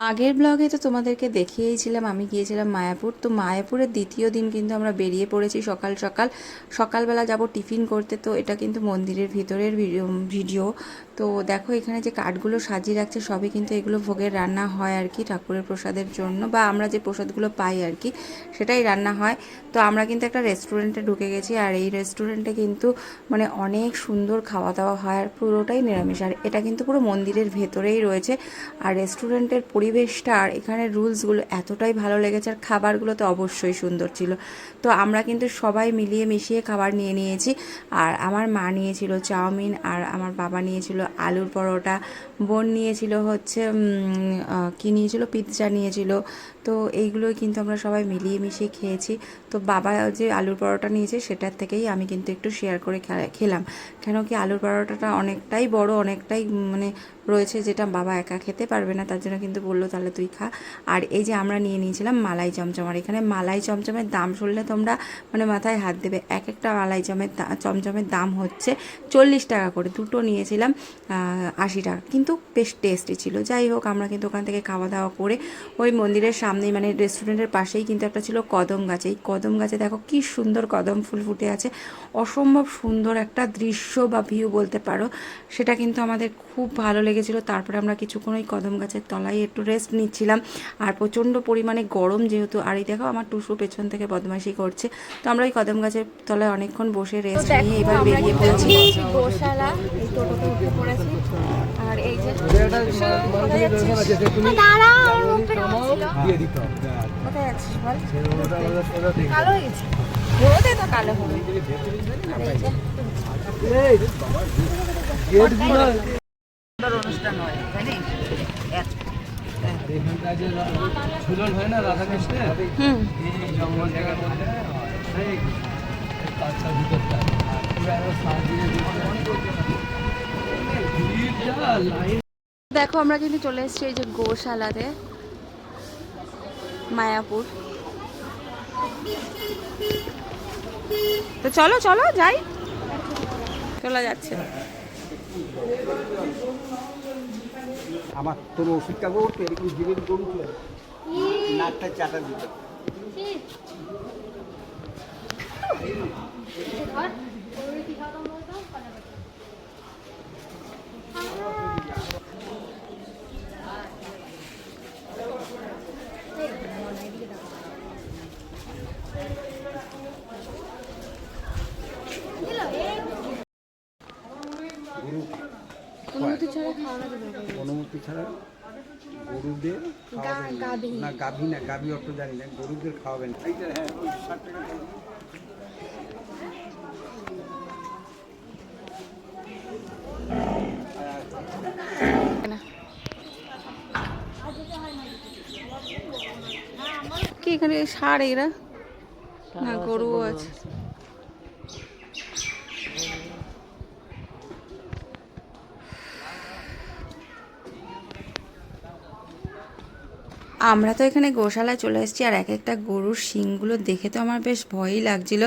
আগের ব্লগে তো তোমাদেরকে দেখিয়েছিলাম আমি গিয়েছিলাম মায়াপুর। তো মায়াপুরের দ্বিতীয় দিন কিন্তু আমরা বেরিয়ে পড়েছি সকাল সকাল। সকালবেলা যাব টিফিন করতে, তো এটা কিন্তু মন্দিরের ভিতরের ভিডিও তো দেখো এখানে যে কাঠগুলো সাজিয়ে রাখছে, সবই কিন্তু এগুলো ভোগের রান্না হয় আর কি ঠাকুরের প্রসাদের জন্য, বা আমরা যে প্রসাদগুলো পাই আর কি, সেটাই রান্না হয়। তো আমরা কিন্তু একটা রেস্টুরেন্টে ঢুকে গেছি, আর এই রেস্টুরেন্টে কিন্তু মানে অনেক সুন্দর খাওয়া দাওয়া হয় আর পুরোটাই নিরামিষ। আর এটা কিন্তু পুরো মন্দিরের ভেতরেই রয়েছে। আর রেস্টুরেন্টের পরিবেশটা আর এখানের রুলসগুলো এতটাই ভালো লেগেছে, আর খাবারগুলো তো অবশ্যই সুন্দর ছিল। তো আমরা কিন্তু সবাই মিলিয়ে মিশিয়ে খাবার নিয়ে নিয়েছি। আর আমার মা নিয়েছিল চাউমিন, আর আমার বাবা নিয়েছিল আলুর পরোটা, বোন নিয়েছিল হচ্ছে কী নিয়েছিল? পিৎজা নিয়েছিল। তো এইগুলোই কিন্তু আমরা সবাই মিলিয়ে মিশিয়ে খেয়েছি। তো বাবা যে আলুর পরোটা নিয়েছে, সেটার থেকেই আমি কিন্তু একটু শেয়ার করে খেলাম। কেন কি আলুর পরোটাটা অনেকটাই বড়, অনেকটাই মানে রয়েছে যেটা বাবা একা খেতে পারবে না, তার জন্য কিন্তু বলল, তাহলে তুই খা। আর এই যে আমরা নিয়ে নিয়েছিলাম মালাই চমচম, আর এখানে মালাই চমচমের দাম শুনলে তোমরা মানে মাথায় হাত দেবে। এক একটা মালাই চমের চমচমের দাম হচ্ছে চল্লিশ টাকা করে, দুটো নিয়েছিলাম আশি টাকা। কিন্তু বেশ টেস্টি ছিল। যাই হোক, আমরা কিন্তু ওখান থেকে খাওয়া দাওয়া করে ওই মন্দিরের সামনেই মানে রেস্টুরেন্টের পাশেই কিন্তু একটা ছিল কদম গাছ। এই কদম গাছে দেখো কি সুন্দর কদম ফুল ফুটে আছে। অসম্ভব সুন্দর একটা দৃশ্য বা ভিউ বলতে পারো। সেটা কিন্তু আমাদের খুব ভালো লেগেছিল তারপরে আমরা কিছুক্ষণ ওই কদম গাছের তলায় একটু রেস্ট নিচ্ছিলাম। আর প্রচণ্ড পরিমাণে গরম যেহেতু আর এই দেখো আমার টুসু পেছন থেকে বদমাইশি করছে। তো আমরা ওই কদম গাছের তলায় অনেকক্ষণ বসে রেস্ট নিয়ে এবার বেরিয়ে পড়েছি। গোশালা এই টোটোতে উঠে পড়েছি। আর এই যে কোথায় যাচ্ছিস বল? রোদে তো কালো হবে। গেটগুলো অনুষ্ঠান হয় তাই এখানটা যে ঝুলন হয় না রাধাকৃষ্ণের? এই জঙ্গল জায়গার মধ্যে কাজটা ভিতরটা। পুরো একদম সাজিয়ে দিয়েছে। ভিড় যা লাইন দেখো আমরা কিন্তু চলে এসেছি এই যে গোশালাতে মায়াপুর। তো চলো চলো যাই। চলে যাচ্ছে। আমার তোর ওষুধটা গরু তো এরকম জীবন গরু নাকটা চাটা দিত। অনুমতি ছাড়া গরুদের না। গাভী। না গাভী অর্থ জানি না গরুদের খাওয়াবেন কি এখানে সার এরা না গরুও আছে আমরা তো এখানে গোশালায় চলে এসেছি আর এক একটা গরুর শিংগুলো দেখে তো আমার বেশ ভয়ই লাগছিল।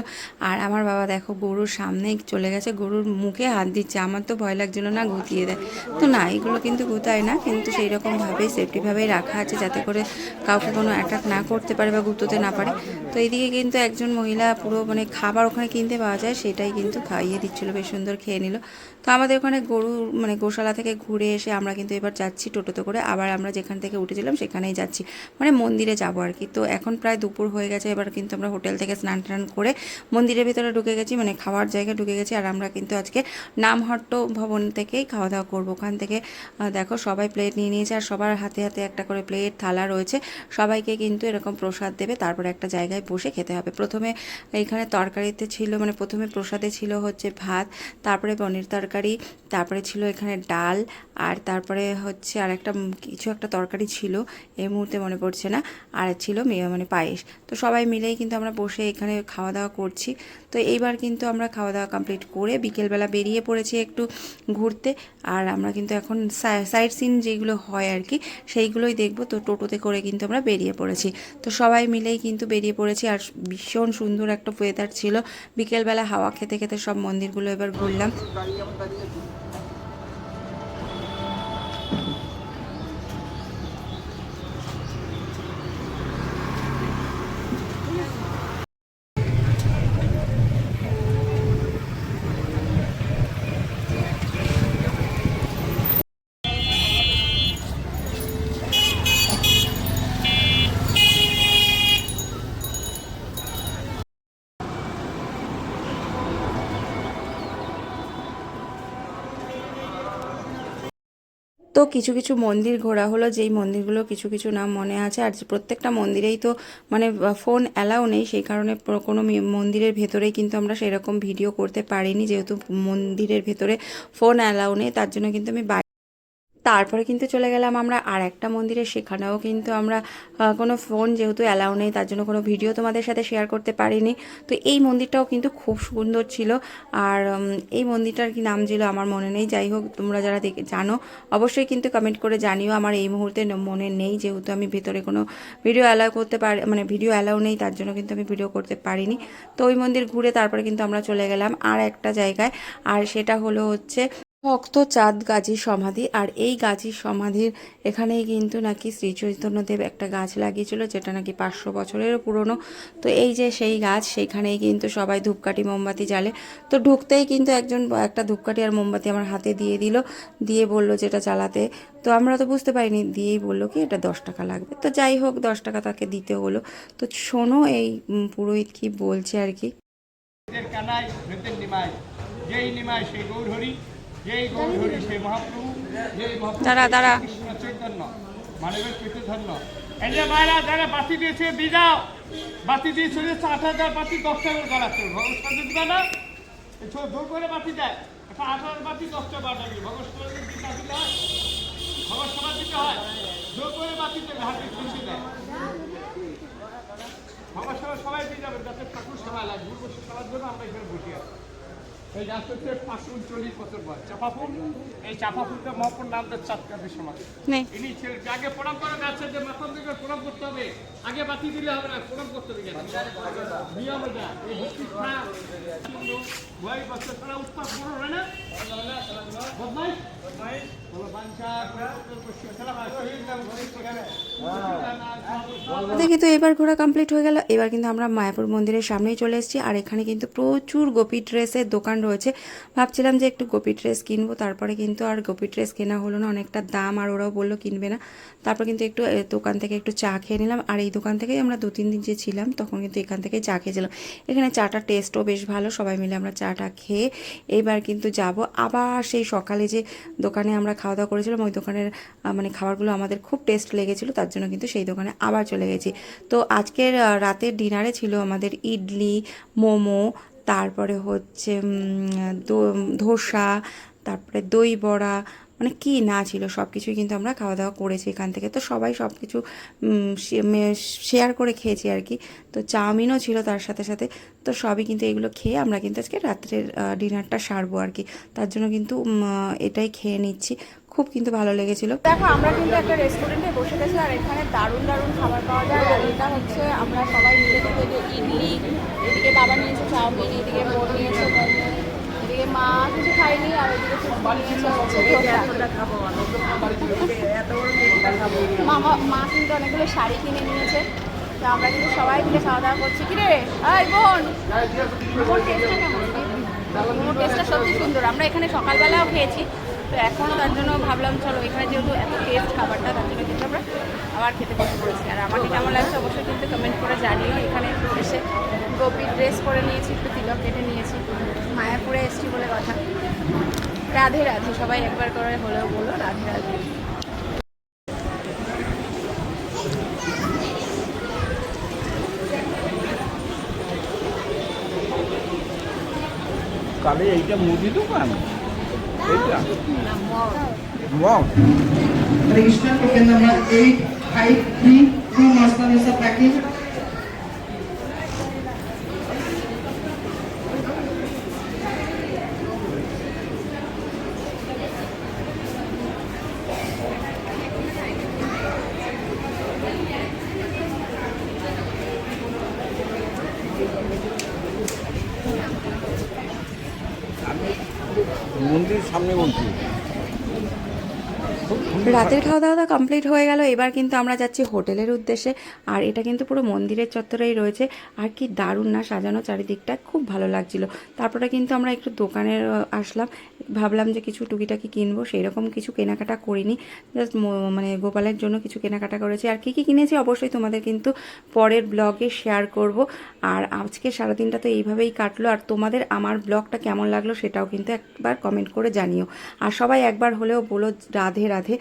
আর আমার বাবা দেখো, গরুর সামনে চলে গেছে, গরুর মুখে হাত দিচ্ছে। আমার তো ভয় লাগছিল না গুতিয়ে দেয়। তো না, এগুলো কিন্তু গুতায় না, কিন্তু সেই রকমভাবেই সেফটিভাবেই রাখা আছে যাতে করে কাউকে কোনো অ্যাটাক না করতে পারে বা গুঁতোতে না পারে। তো এইদিকে কিন্তু একজন মহিলা পুরো মানে খাবার ওখানে কিনতে পাওয়া যায়, সেটাই কিন্তু খাইয়ে দিচ্ছিল, বেশ সুন্দর খেয়ে নিল। তো আমাদের ওখানে গরু মানে গোশালা থেকে ঘুরে এসে আমরা কিন্তু এবার যাচ্ছি টোটোতে করে। আবার আমরা যেখান থেকে উঠেছিলাম, সেখানেই যাচ্ছি। মানে মন্দিরে যাব আর কি। তো এখন প্রায় দুপুর হয়ে গেছে, এবার কিন্তু আমরা হোটেল থেকে স্নান টান করে মন্দিরের ভিতরে ঢুকে গেছি মানে খাওয়ার জায়গায় ঢুকে গেছি। আর আমরা কিন্তু আজকে নামহট্ট ভবন থেকেই খাওয়া দাওয়া করব। ওখান থেকে দেখো সবাই প্লেট নিয়ে নিয়েছে আর সবার হাতে হাতে একটা করে প্লেট থালা রয়েছে। সবাইকে কিন্তু এরকম প্রসাদ দেবে, তারপরে একটা জায়গায় বসে খেতে হবে। প্রথমে এইখানে তরকারিতে ছিল মানে প্রথমে প্রসাদে ছিল হচ্ছে ভাত, তারপরে পনির তরকারি, তারপরে ছিল এখানে ডাল, আর তারপরে হচ্ছে আর একটা কিছু একটা তরকারি ছিল এই মনে পড়ছে না। আর ছিল মে- মানে পায়েস। তো সবাই মিলেই কিন্তু আমরা বসে এখানে খাওয়া দাওয়া করছি। তো এইবার কিন্তু আমরা খাওয়া দাওয়া কমপ্লিট করে বিকেলবেলা বেরিয়ে পড়েছি একটু ঘুরতে। আর আমরা কিন্তু এখন সাইড সিন যেগুলো হয় আর কি সেইগুলোই দেখব। তো টোটোতে করে কিন্তু আমরা বেরিয়ে পড়েছি। তো সবাই মিলেই কিন্তু বেরিয়ে পড়েছি। আর ভীষণ সুন্দর একটা ওয়েদার ছিল। বিকেলবেলা হাওয়া খেতে খেতে সব মন্দিরগুলো এবার ঘুরলাম। তো কিছু কিছু মন্দির ঘোরা হলো, যেই মন্দিরগুলো কিছু কিছু নাম মনে আছে। আর প্রত্যেকটা মন্দিরেই তো মানে ফোন অ্যালাউ নেই, সেই কারণে কোনো মন্দিরের ভেতরে কিন্তু আমরা সেরকম ভিডিও করতে পারিনি। যেহেতু মন্দিরের ভেতরে ফোন অ্যালাউ নেই, তার জন্য কিন্তু আমি তারপরে কিন্তু চলে গেলাম আমরা আর একটা মন্দিরে। সেখানেও কিন্তু আমরা কোনো ফোন যেহেতু অ্যালাউ নেই, তার জন্য কোনো ভিডিও তোমাদের সাথে শেয়ার করতে পারিনি। তো এই মন্দিরটাও কিন্তু খুব সুন্দর ছিল। আর এই মন্দিরটার কি নাম ছিল আমার মনে নেই। যাই হোক, তোমরা যারা দেখে, জানো, অবশ্যই কিন্তু কমেন্ট করে জানিও। আমার এই মুহূর্তে মনে নেই যেহেতু আমি ভেতরে কোনো ভিডিও অ্যালাউ করতে পারি মানে ভিডিও অ্যালাউ নেই, তার জন্য কিন্তু আমি ভিডিও করতে পারিনি। তো ওই মন্দির ঘুরে তারপরে কিন্তু আমরা চলে গেলাম আর একটা জায়গায়। আর সেটা হলো হচ্ছে ভক্ত চাঁদ গাজী সমাধি, আর এই গাজী সমাধির এখানেই কিন্তু নাকি শ্রী চৈতন্যদেব একটা গাছ লাগিয়েছিল, যেটা নাকি পাঁচশো বছরেরও পুরনো। তো এই যে সেই গাছ, সেইখানেই কিন্তু সবাই ধূপকাঠি মোমবাতি জ্বালে। তো ঢুকতেই কিন্তু একজন একটা ধূপকাঠি আর মোমবাতি আমার হাতে দিয়ে দিল, দিয়ে বলল যেটা জ্বালাতে। তো আমরা তো বুঝতে পারিনি, দিয়েই বলল কি এটা দশ টাকা লাগবে। তো যাই হোক, দশ টাকা তাকে দিতে হলো। তো শোনো এই পুরোহিত কি বলছে আর কি। দাঁড়া, দাঁড়া। মানবের কৃতধন্য এই যে মায়েরা যারা বাতি দিয়েছে দিয়ে যাও বাতি দিয়ে চলে আট হাজার বাতি দশটা করে জ্বালাচ্ছে ভগবান দিবে না ছোট করে বাতি দেয়। একটা আট হাজার বাতি দশটা বাটা দিয়ে ভগবান হয় ভগবান সবার দিতে হয়। জোর করে বাতি দেবে হাতে খুশি দেয়। আমার সবাই সবাই দিয়ে যাবেন যাতে ঠাকুর সেবা লাগে। গুরু বসে সেবার জন্য আমরা এখানে বসে আছি। এই গাছ হচ্ছে পাঁচশো উনচল্লিশ বছর বয়স। চাপা ফুল? এই চাপা ফুলটা মহাপুর নামদার চাঁদকাদের সমাজ। ইনি আগে প্রণাম করে গাছের যে মাথার দিকে প্রণাম করতে হবে আগে বাতি দিলে হবে না প্রণাম করতে হবে নিয়ম এটা। এই ভক্তি ছাড়া ভয় বছর ছাড়া উৎপাদ বড় হয় না। বদমাইশ? বলো তো এবার ঘোরা কমপ্লিট হয়ে গেল। এবার কিন্তু আমরা মায়াপুর মন্দিরের সামনেই চলে এসেছি আর এখানে কিন্তু প্রচুর গোপী ড্রেসের দোকান রয়েছে। ভাবছিলাম যে একটু গোপী ড্রেস কিনবো, তারপরে কিন্তু আর গোপী ড্রেস কেনা হলো না, অনেকটা দাম আর ওরাও বলল কিনবে না। তারপর কিন্তু একটু দোকান থেকে একটু চা খেয়ে নিলাম। আর এই দোকান থেকেই আমরা দু, তিন দিন যে ছিলাম, তখন কিন্তু এখান থেকে চা খেয়েছিলাম। এখানে চাটা টেস্টও বেশ ভালো, সবাই মিলে আমরা চাটা খেয়ে এইবার কিন্তু যাব। আবার সেই সকালে যে দোকানে আমরা খাওয়া দাওয়া করেছিলাম, ওই দোকানের মানে খাবারগুলো আমাদের খুব টেস্ট লেগেছিলো, তার জন্য কিন্তু সেই দোকানে আবার চলে গেছি। তো আজকের রাতের ডিনারে ছিল আমাদের ইডলি, মোমো, তারপরে হচ্ছে ধোসা, তারপরে দই বড়া মানে কি না ছিল সব কিছুই কিন্তু আমরা খাওয়া দাওয়া করেছি এখান থেকে। তো সবাই সব কিছু শেয়ার করে খেয়েছি আর কি। তো চাউমিনও ছিল তার সাথে সাথে। তো সবই কিন্তু এগুলো খেয়ে আমরা কিন্তু আজকে রাত্রের ডিনারটা সারবো আর কি। তার জন্য কিন্তু এটাই খেয়ে নিচ্ছি। খুব কিন্তু ভালো লেগেছিল। দেখো, আমরা কিন্তু একটা রেস্টুরেন্টে বসে গেছি আর এখানে দারুণ দারুণ খাবার পাওয়া যায়। আর এটা হচ্ছে আমরা সবাই মিলে থেকে ইডলি, এদিকে বাবা নিয়েছে চাউমিন, এদিকে বোন নিয়েছে মোমো। এদিকে মা কিছু আর ওদিকে ধোসা। মামা মা কিন্তু অনেকগুলো শাড়ি কিনে নিয়েছে। তো আমরা কিন্তু সবাই মিলে খাওয়া দাওয়া করছি। কি রে এই বোন মোমোর টেস্টটা সত্যি সুন্দর। আমরা এখানে সকালবেলাও খেয়েছি। তো এখন তার জন্য ভাবলাম চলো এখানে যেহেতু এত টেস্ট খাবারটা তার জন্য কিন্তু আমরা আবার খেতে বসে পড়েছি। আর আমাকে কেমন লাগছে অবশ্যই কিন্তু কমেন্ট করে জানিও। এখানে এসে গোপী ড্রেস করে নিয়েছি একটু তিলক কেটে নিয়েছি। মায়াপুরে এসছি বলে কথা। রাধে রাধে সবাই একবার করে হলেও বলো রাধে রাধে। কালে এইটা মুদি দোকান? এইটা? Wow Register token number 853 from Master Mesa Packing. মন্দির সামনে বলছি। রাতের খাওয়া দাওয়া কমপ্লিট হয়ে গেল এবার কিন্তু আমরা যাচ্ছি হোটেলের উদ্দেশ্যে। আর এটা কিন্তু পুরো মন্দিরের চত্বরেই রয়েছে। আর কি দারুণ না সাজানো চারিদিকটা খুব ভালো লাগছিল। তারপরে কিন্তু আমরা একটু দোকানে আসলাম। ভাবলাম যে কিছু টুকিটাকি কিনবো সেই রকম কিছু কেনাকাটা করিনি। জাস্ট মানে গোপালের জন্য কিছু কেনাকাটা করেছি। আর কি কি কিনেছি অবশ্যই তোমাদের কিন্তু পরের ব্লগে শেয়ার করব। আর আজকে সারাদিনটা তো এইভাবেই কাটলো। আর তোমাদের আমার ব্লগটা কেমন লাগল সেটাও কিন্তু একবার কমেন্ট করে জানিও। আর সবাই একবার হলেও বলো রাধে রাধে। थे।